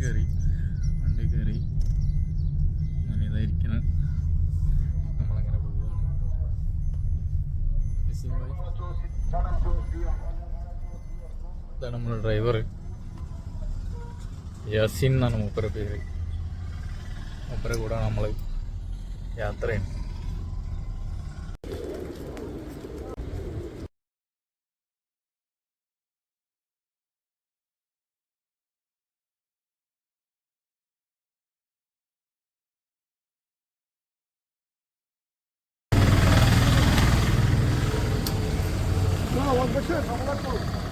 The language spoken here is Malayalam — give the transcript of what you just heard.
കയറി വണ്ടി കയറി അങ്ങനെ ഇതായിരിക്കണം നമ്മളങ്ങനെ പോവുകയാണ്. ഇതാണ് നമ്മുടെ ഡ്രൈവർ യാസിൻ എന്നാണ് മൂപ്പര പേര്. മൂപ്പര കൂടെ നമ്മൾ യാത്രയാണ് আমার দেশে সমাধান করুন।